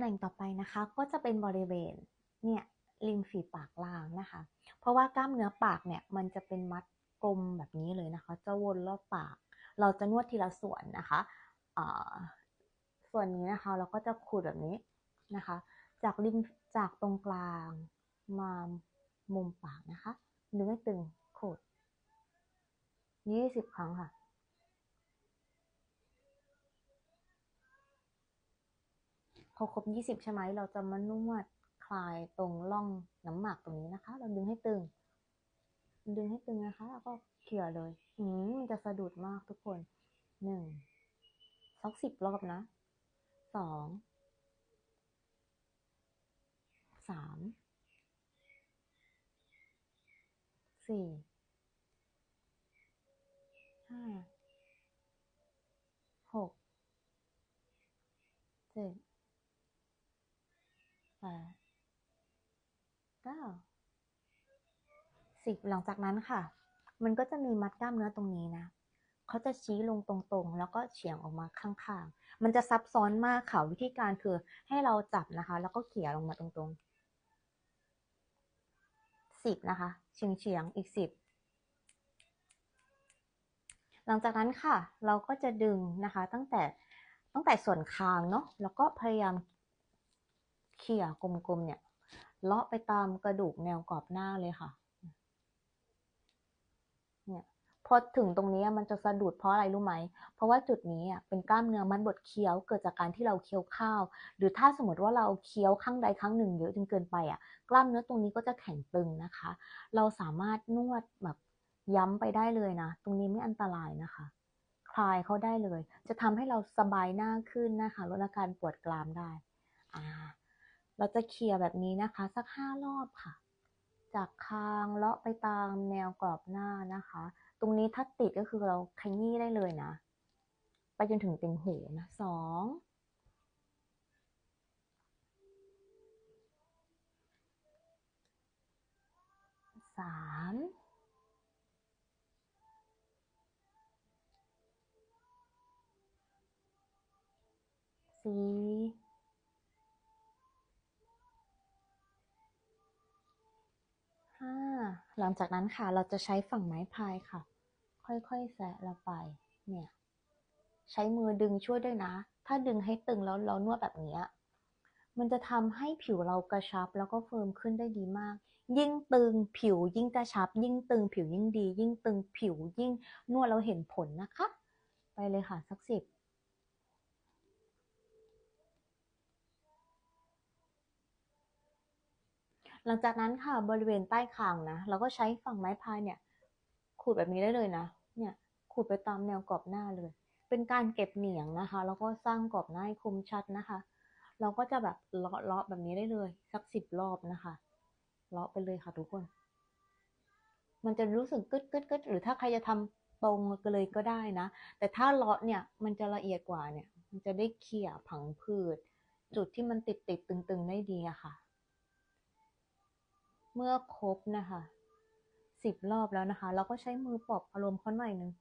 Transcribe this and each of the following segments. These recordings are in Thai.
ตำแหน่งต่อไปนะคะก็จะเป็นบริเวณเนี่ยริมฝีปากล่างนะคะ เพราะว่ากล้ามเนื้อปากเนี่ยมันจะเป็นมัดกลมแบบนี้เลยนะคะ จะวนรอบปาก เราจะนวดทีละส่วนนะคะส่วนนี้นะคะเราก็จะขูดแบบนี้นะคะ จากริมจากตรงกลางมามุมปากนะคะดึงให้ตึงขูดยี่สิบครั้งค่ะ พ อครบ 20 ใช่ไหม เราจะมานวดคลายตรงร่องน้ำหมากตรงนี้นะคะ เราดึงให้ตึง ดึงให้ตึงนะคะ แล้วก็เขี่ยเลย อืมมันจะสะดุดมากทุกคนหนึ่งสักสิบรอบนะสองสามสี่ห้าหกเจ็ด แปดเก้าสิบหลังจากนั้นค่ะ มันก็จะมีมัดกล้ามเนื้อตรงนี้นะเขาจะชี้ลงตรงๆ แล้วก็เฉียงออกมาข้างๆ มันจะซับซ้อนมากค่ะวิธีการคือให้เราจับนะคะ แล้วก็เขี่ยลงมาตรงๆสิบนะคะ เฉียงเฉียงๆอีกสิบหลังจากนั้นค่ะ เราก็จะดึงนะคะตั้งแต่ตั้งแต่ส่วนคางเนาะแล้วก็พยายาม เขี่ยกลมๆเนี่ยเลาะไปตามกระดูกแนวกรอบหน้าเลยค่ะ เนี่ยพอถึงตรงนี้มันจะสะดุดเพราะอะไรรู้ไหม เพราะว่าจุดนี้อะเป็นกล้ามเนื้อมัดบดเคี้ยวเกิดจากการที่เราเคี้ยวข้าว หรือถ้าสมมติว่าเราเคี้ยวข้างใดข้างหนึ่งเยอะจนเกินไปอะ กล้ามเนื้อตรงนี้ก็จะแข็งตึงนะคะ เราสามารถนวดแบบย้ำไปได้เลยนะ ตรงนี้ไม่อันตรายนะคะ คลายเขาได้เลย จะทำให้เราสบายหน้าขึ้นนะคะ ลดอาการปวดกรามได้ อ่า เราจะเคลียร์แบบนี้นะคะ สักห้ารอบค่ะ จากคางเลาะไปตามแนวกรอบหน้านะคะ ตรงนี้ถ้าติดก็คือเราขยี้ได้เลยนะ ไปจนถึงติ่งหูนะสองสามสี่ห้า หลังจากนั้นค่ะ เราจะใช้ฝั่งไม้พายค่ะ ค่อยๆแซะเราไป เนี่ย ใช้มือดึงช่วยด้วยนะ ถ้าดึงให้ตึงแล้วเรานวดแบบนี้ มันจะทำให้ผิวเรากระชับแล้วก็เฟิร์มขึ้นได้ดีมาก ยิ่งตึงผิวยิ่งกระชับ ยิ่งตึงผิวยิ่งดี ยิ่งตึงผิวยิ่งนวดเราเห็นผลนะคะ ไปเลยค่ะสักสิบ หลังจากนั้นค่ะบริเวณใต้คางนะเราก็ใช้ฝั่งไม้พายเนี่ย ขูดแบบนี้ได้เลยนะ เนี่ยขูดไปตามแนวกรอบหน้าเลย เป็นการเก็บเหนียงนะคะ แล้วก็สร้างกรอบหน้าให้คมชัดนะคะ เราก็จะแบบเลาะเลาะแบบนี้ได้เลยสักสิบรอบนะคะเลาะไปเลยค่ะทุกคน มันจะรู้สึกกึดกึดกึดหรือถ้าใครจะทำตรงกันเลยก็ได้นะ แต่ถ้าเลาะเนี่ยมันจะละเอียดกว่าเนี่ย มันจะได้เขี่ยผังผืดจุดที่มันติดติดตึงตึงๆได้ดีอะค่ะ เมื่อครบนะคะสิบรอบแล้วนะคะ เราก็ใช้มือปลอบอารมณ์เขาหน่อยนึง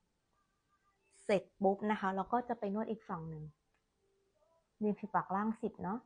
เสร็จปุ๊บนะคะ เราก็จะไปนวดอีกฝั่งหนึ่งริมฝีปากล่างสิบเนาะ